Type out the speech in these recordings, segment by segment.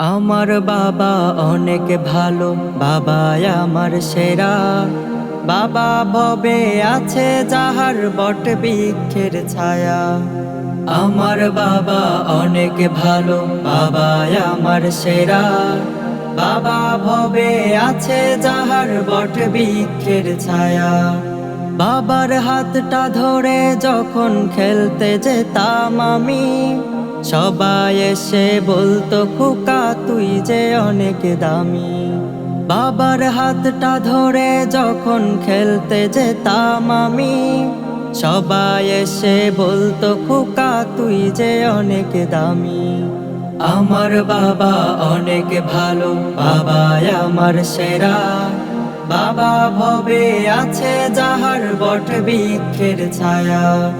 আমার বাবা অনেক ভালো বাবা আমার সেরা। বাবা ভবে আছে যাহার বট বৃক্ষের ছায়া। আমার বাবা অনেক ভালো বাবা আমার সেরা। বাবা ভবে আছে যাহার বট বৃক্ষের ছায়া। বাবার হাতটা ধরে যখন খেলতে যেতাম আমি সবাই এসে বলতো, খোকা, তুই যে অনেক দামি। বাবার হাতটা ধরে যখন খেলতে যেতাম আমি, সবাই এসে বলতো, খোকা, তুই যে অনেক দামি। আমার বাবা অনেক ভালো, বাবা আমার সেরা। বাবা ভবে আছে যাহার বট বৃক্ষের ছায়া।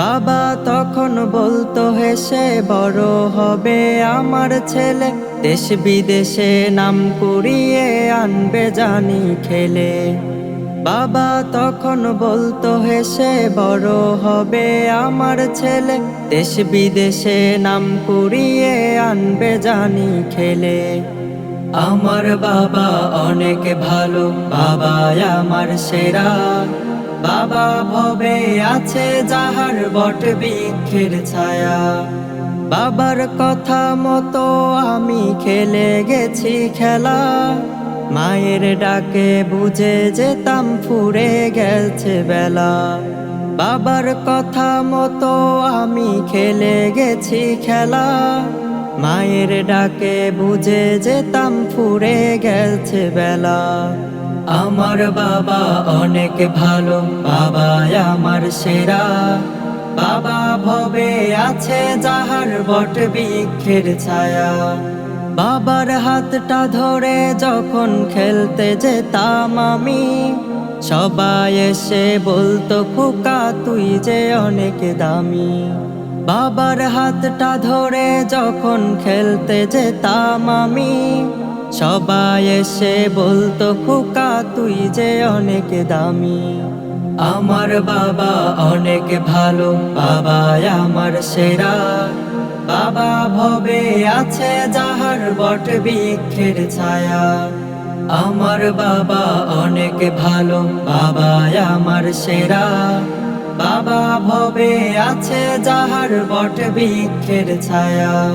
বাবা তখন বলতো হেসে বড় হবে আমার ছেলে। দেশ বিদেশে নাম কুড়িয়ে আনবে জানি খেলে। বাবা তখন বলতো হেসে বড় হবে আমার ছেলে। দেশ বিদেশে নাম কুড়িয়ে আনবে জানি খেলে। আমার বাবা অনেক ভালো বাবা আমার সেরা। বাবা ভবে আছে যাহার বট বৃক্ষের ছায়া। বাবার কথা মতো আমি খেলে গেছি খেলা। মায়ের ডাকে বুঝে যেতাম ফুরে গেছে বেলা। বাবার কথা মতো আমি খেলে গেছি খেলা। মায়ের ডাকে বুঝে যেতাম ফুরে গেছে বেলা। আমার বাবা অনেক ভালো, বাবা আমার সেরা। বাবা ভবে আছে যাহার বট বৃক্ষের ছায়া। বাবার হাতটা ধরে যখন খেলতে যেতাম আমি, সবাই এসে বলতো, খোকা, তুই যে অনেক দামি। বাবার হাতটা ধরে যখন খেলতে যেতাম আমি সবাই এসে বলতো, খোকা, তুই যে অনেক দামি। আমার বাবা অনেক ভালো, বাবা আমার সেরা। বাবা ভবে আছে যাহার বট বৃক্ষের ছায়া। আমার বাবা অনেক ভালো, বাবা আমার সেরা। বাবা ভবে আছে যাহার বট বৃক্ষের ছায়া।